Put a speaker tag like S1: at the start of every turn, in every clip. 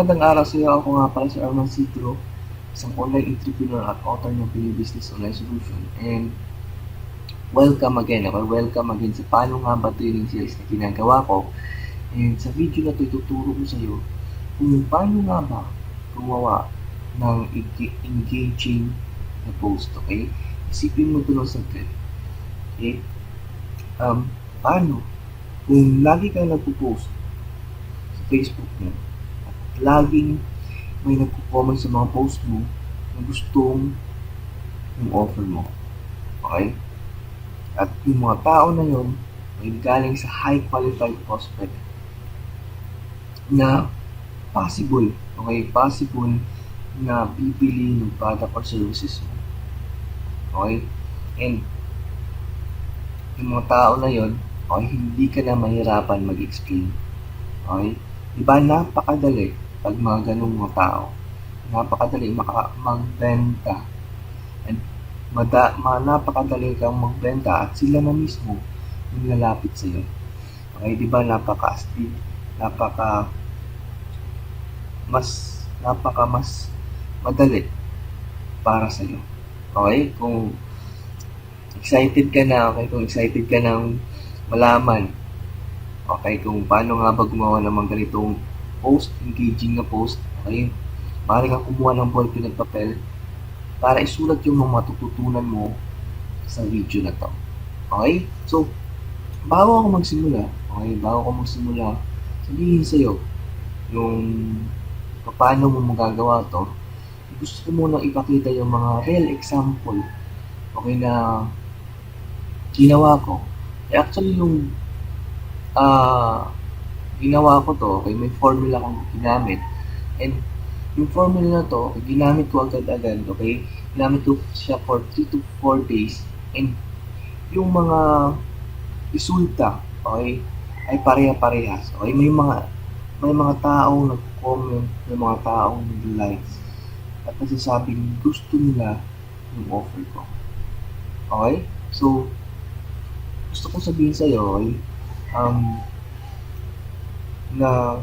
S1: Magandang araw sa iyo. Ako nga pala si Arman Citro, isang online entrepreneur at author ng Pili Business Online Solution. And welcome again. Ako welcome again sa paano nga ba training series na ginagawa ko. And sa video na to, ituturo ko sa iyo kung paano nga ba gumawa ng eng- engaging na post. Okay? Isipin mo ito ng saglit. Okay? Um, paano? Kung lagi kang nagpo-post sa Facebook mo, laging may nagko-comment sa mga post mo na gustong yung offer mo. Okay? At yung mga tao na yun ay galing sa high qualified prospect na possible, okay, possible na bibili ng product or services mo. Okay? And yung mga tao na yon, okay, hindi ka na mahirapan mag-explain. Okay? Diba napakadali pag mga ganung mga tao. Napakadali maka magbenta. And mada, ma, napakadali kang magbenta at sila na mismo yung lalapit sa iyo. Okay, di ba napaka astig, napaka mas napaka mas madali para sa iyo. Okay? Kung excited ka na, okay, kung excited ka nang malaman Okay, kung paano nga ba gumawa mga ganitong post, engaging na post, okay, maaari kang kumuha ng ballpen at papel para isulat yung mga matututunan mo sa video na to. Okay? So, bago ako magsimula, okay, bago ako magsimula, sabihin sa'yo yung paano mo magagawa to, gusto ko muna ipakita yung mga real example, okay, na ginawa ko. Eh, actually, yung ah ginawa ko to, okay, may formula akong ginamit. And yung formula na to, ginamit ko agad-agad, okay? Ginamit ko siya for 3 to 4 days. And yung mga resulta, okay, ay pareha-parehas. Okay, may mga may mga taong nag-comment, may mga taong nag-likes at nagsasabing gusto nila yung offer ko. Okay? So, gusto ko sabihin sa'yo, okay, um, na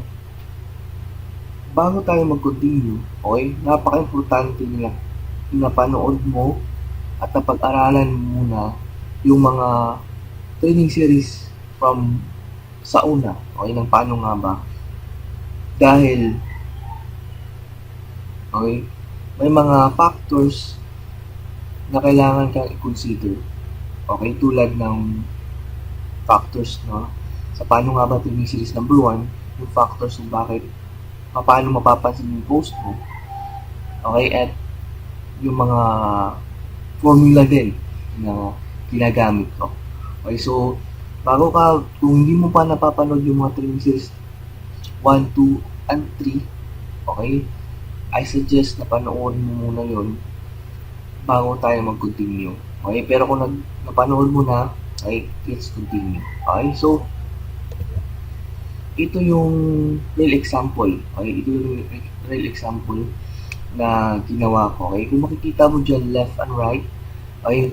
S1: bago tayo mag-continue, okay, napaka-importante na napanood mo at napag-aralan muna yung mga training series from sa una, okay, ng paano nga ba. Dahil, okay, may mga factors na kailangan kang i-consider. Okay, tulad ng factors, no? Sa paano nga ba training series number one, yung factors kung bakit, paano mapapansin yung post mo. Okay, at yung mga formula din na ginagamit ko. Okay, so, bago ka, kung hindi mo pa napapanood yung mga training series 1, 2, and 3, okay, I suggest na panoorin mo muna yon bago tayo mag-continue. Okay, pero kung nag napanood mo na, Okay, let's continue. Okay, so, ito yung real example. Okay, ito yung real example na ginawa ko. Okay, kung makikita mo dyan left and right, okay,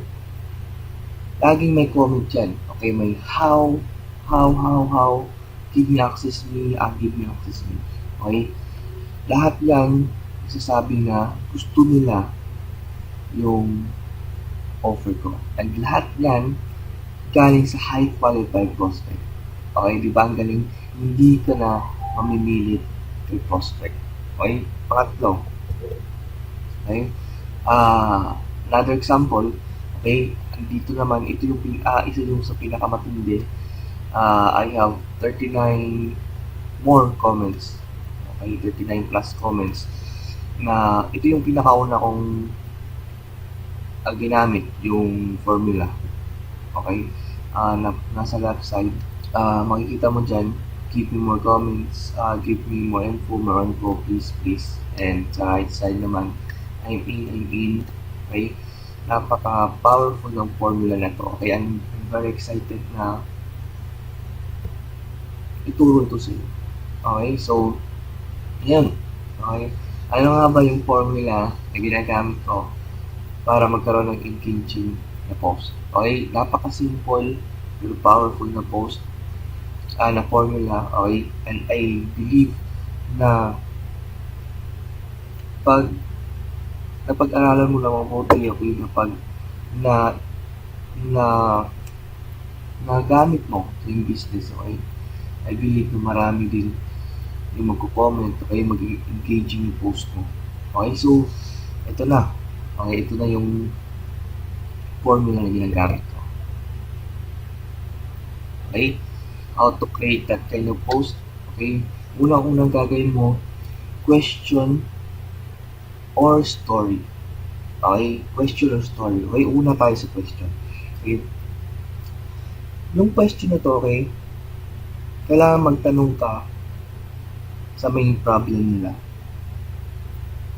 S1: laging may comment dyan. Okay, may how, how, how, how, give me access me, ah, give me access me. Okay, lahat yan, sasabi na gusto nila yung offer ko. And lahat yan, galing sa high qualified prospect. Okay, di ba ang galing? Hindi ka na mamimilit kay prospect. Okay, pangatlo. Okay, ah, another example, okay, andito naman, ito yung, ah, isa yung sa pinakamatindi. Ah, I have 39 more comments. Okay, 39 plus comments na ito yung pinakauna kong ah, ginamit, yung formula. Okay? Ah, na, nasa left side, ah, makikita mo dyan, give me more comments, ah, give me more info, more info, please, please. And sa right side naman, I'm in, I'm in. Okay? Napaka-powerful ng formula na to. Okay? I'm, very excited na ituro ito sa iyo. Okay? So, yan. Okay? Ano nga ba yung formula na ginagamit ko para magkaroon ng engaging na post? Okay? Napaka-simple pero powerful na post uh, na formula. Okay? And I believe na kapag napag-aralan mo lang mabuti, okay, kapag na na nagamit mo sa yung business, okay, I believe na marami din yung magko-comment, okay, mag-engaging yung post mo. Okay, so, ito na. Okay, ito na yung formula na ginagamit ko. Okay, how to create that kind of post. Okay, una kung nang gagawin mo, question or story. Okay, question or story. Okay, una tayo sa question. Okay, yung question na to, okay, kailangan magtanong ka sa main problem nila.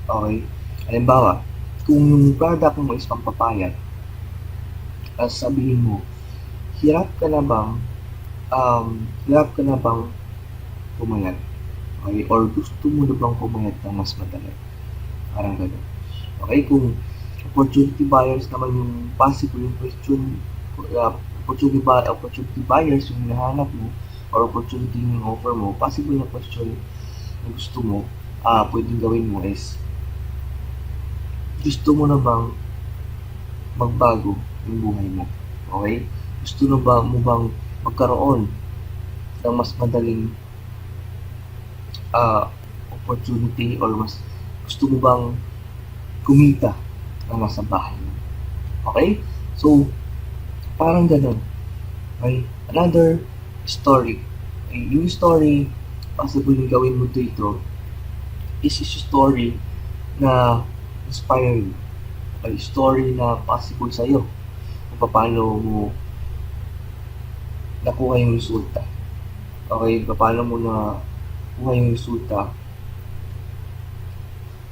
S1: Okay? Halimbawa, kung yung product mo is pampapayat, as sabihin mo, hirap ka na bang, um, hirap ka na bang pumayat? Okay? Or gusto mo na bang pumayat ng mas madali? Parang gano'n. Okay? Kung opportunity buyers naman yung possible yung question, uh, opportunity, buy, opportunity buyers yung hinahanap mo, or opportunity yung offer mo, possible na question na gusto mo, uh, pwedeng gawin mo is, gusto mo na bang magbago yung buhay mo? Okay? Gusto na ba mo bang magkaroon ng mas madaling uh, opportunity or mas gusto mo bang kumita na nasa bahay mo? Okay? So, parang ganun. Okay? Another story. Okay? Yung story, possible yung gawin mo dito is a story na inspiring. A story na possible sa'yo kung paano mo nakuha yung resulta. Okay, paano mo na kuha yung resulta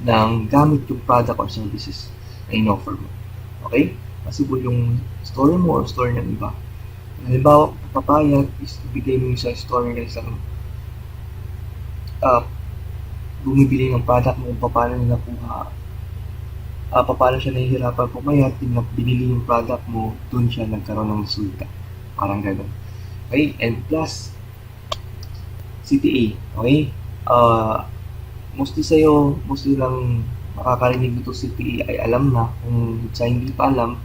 S1: ng gamit yung product or services na in-offer mo. Okay? Possible yung story mo or story ng iba. Halimbawa, papayag is ibigay mo sa story ng isang uh, bumibili ng product mo kung paano nila nakuha uh, paano siya nahihirapan pumayat, binili yung product mo, doon siya nagkaroon ng resulta. Parang gano'n. Okay? And plus, CTA. Okay? Uh, mostly sa'yo, mostly lang makakarinig nito CTA ay alam na. Kung sa hindi pa alam,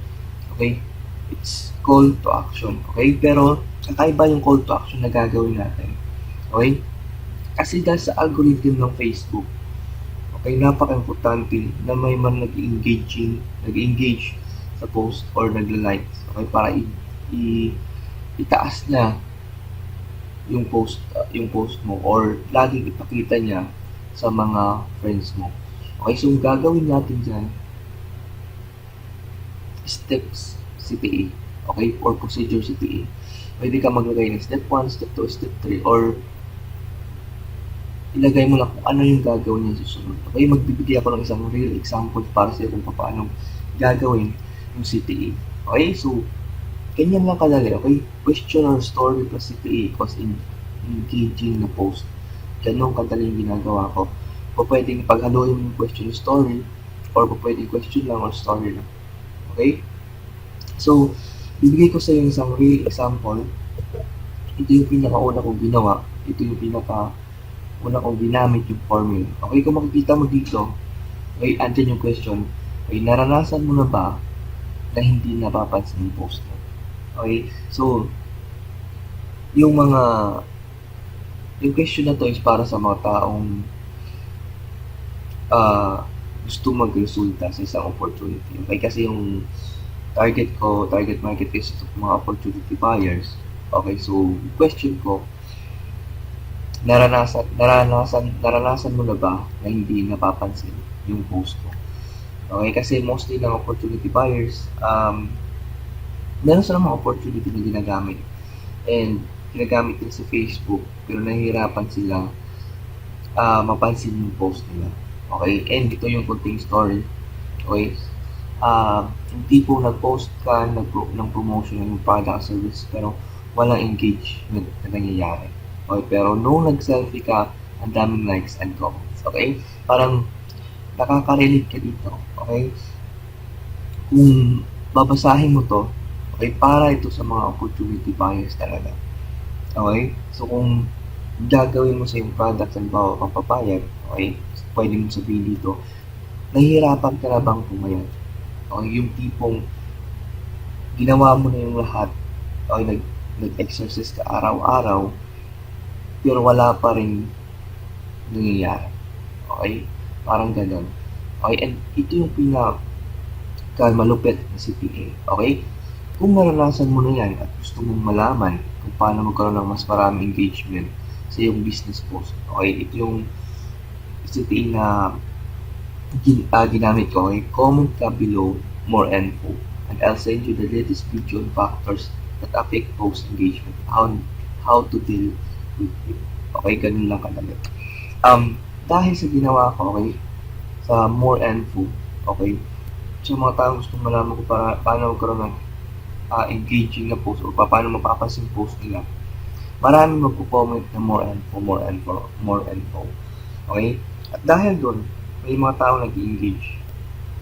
S1: okay? It's call to action. Okay? Pero, kakaiba yung call to action na gagawin natin. Okay? Kasi dahil sa algorithm ng Facebook, okay, napaka-importante na may man nag-engaging, nag-engage sa post or nagla-like. Okay, para i, i itaas niya yung post uh, yung post mo or laging ipakita niya sa mga friends mo. Okay, so gagawin natin diyan steps CTA. Okay, or procedure CTA. Pwede ka maglagay ng step 1, step 2, step 3 or ilagay mo lang kung ano yung gagawin niya susunod. Okay, magbibigay ako ng isang real example para sa kung paano gagawin yung CTE. Okay, so, ganyan lang kadali. Okay, question or story plus CTE equals in engaging na post. Ganun kadali yung ginagawa ko. O pwedeng paghaluin yung question story or pwedeng question lang or story lang. Okay? So, bibigay ko sa iyo isang real example. Ito yung pinakauna kong ginawa. Ito yung pinaka una kong ginamit yung formula. Okay, kung makikita mo dito, okay, andyan yung question, okay, naranasan mo na ba na hindi napapansin yung post? Okay, so, yung mga, yung question na to is para sa mga taong uh, gusto magresulta sa isang opportunity. Okay, kasi yung target ko, target market is mga opportunity buyers. Okay, so, question ko, naranasan, naranasan, naranasan mo na ba na hindi napapansin yung post mo? Okay, kasi mostly ng opportunity buyers, um, meron silang mga opportunity na ginagamit. And ginagamit din sa Facebook, pero nahihirapan sila uh, mapansin yung post nila. Okay, and ito yung kunting story. Okay, uh, hindi po nag-post ka nag ng promotion ng product service, pero walang engage na, na nangyayari. Okay, pero nung nag-selfie ka, ang daming likes and comments. Okay? Parang nakaka-relate ka dito. Okay? Kung babasahin mo to, okay, para ito sa mga opportunity buyers talaga. Okay? So, kung gagawin mo sa yung product, halimbawa, papapayag, okay, pwede mo sabihin dito, nahihirapan ka na bang pumayat? O yung tipong ginawa mo na yung lahat o nag, nag-exercise ka araw-araw pero wala pa rin nangyayari. Okay? Parang ganun. Okay? And ito yung pinaka malupit na CPA. Okay? Kung naranasan mo na yan at gusto mong malaman kung paano magkaroon ng mas maraming engagement sa iyong business post. Okay? Ito yung CPA na gin, uh, ginamit ko. Okay? Comment ka below more info and I'll send you the latest video on factors that affect post engagement. How, how to deal with it. Okay? Ganun lang kadali. Um, dahil sa ginawa ko, okay, sa more info, okay, sa mga taong gusto malaman ko para paano magkaroon ng uh, engaging na post o pa, paano mapapansin post nila. Marami magpo-comment na more info, more info, more info. Okay? At dahil doon, may mga tao nag-engage.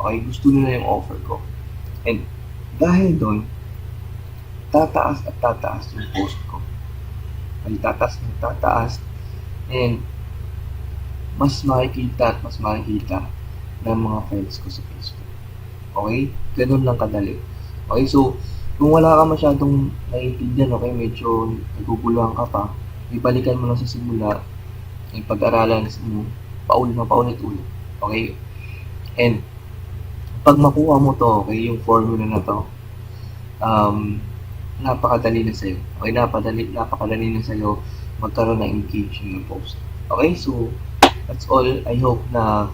S1: Okay? Gusto nila yung offer ko. And dahil doon, tataas at tataas yung post ko. Ay tataas at tataas. And mas makikita at mas makikita ng mga friends ko sa Facebook. Okay? Ganun lang kadali. Okay, so, kung wala ka masyadong naiintindihan, okay, medyo naguguluhan ka pa, ibalikan mo lang sa simula, yung pag-aralan mo, paulit na paulit-ulit. Okay? And, pag makuha mo to, okay, yung formula na to, um, napakadali na sa'yo. Okay, napakadali, napakadali na sa'yo magkaroon ng engaging na post. Okay, so, that's all. I hope na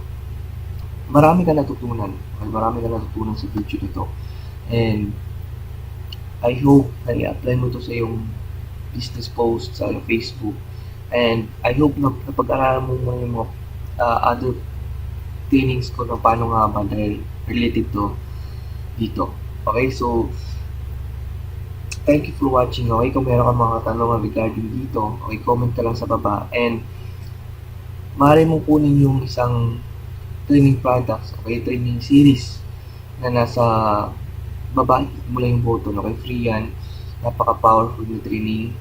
S1: marami ka natutunan. Okay, marami ka natutunan sa video nito. And I hope na i-apply mo to sa iyong business post sa iyong Facebook. And I hope na napag-aralan mo mga yung uh, other trainings ko na paano nga ba dahil related to dito. Okay, so thank you for watching. Okay, kung meron ka mga tanong regarding dito, okay, comment ka lang sa baba. And maaari mong kunin yung isang training products, okay, training series na nasa baba, mo lang yung button, okay, free yan. Napaka-powerful na training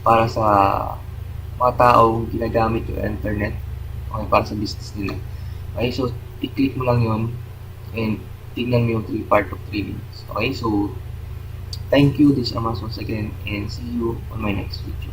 S1: para sa mga taong ginagamit yung internet, okay, para sa business nila. Okay, so, i-click mo lang yon and tingnan mo yung three part of trainings. Okay, so, thank you, this is Amas once again, and see you on my next video.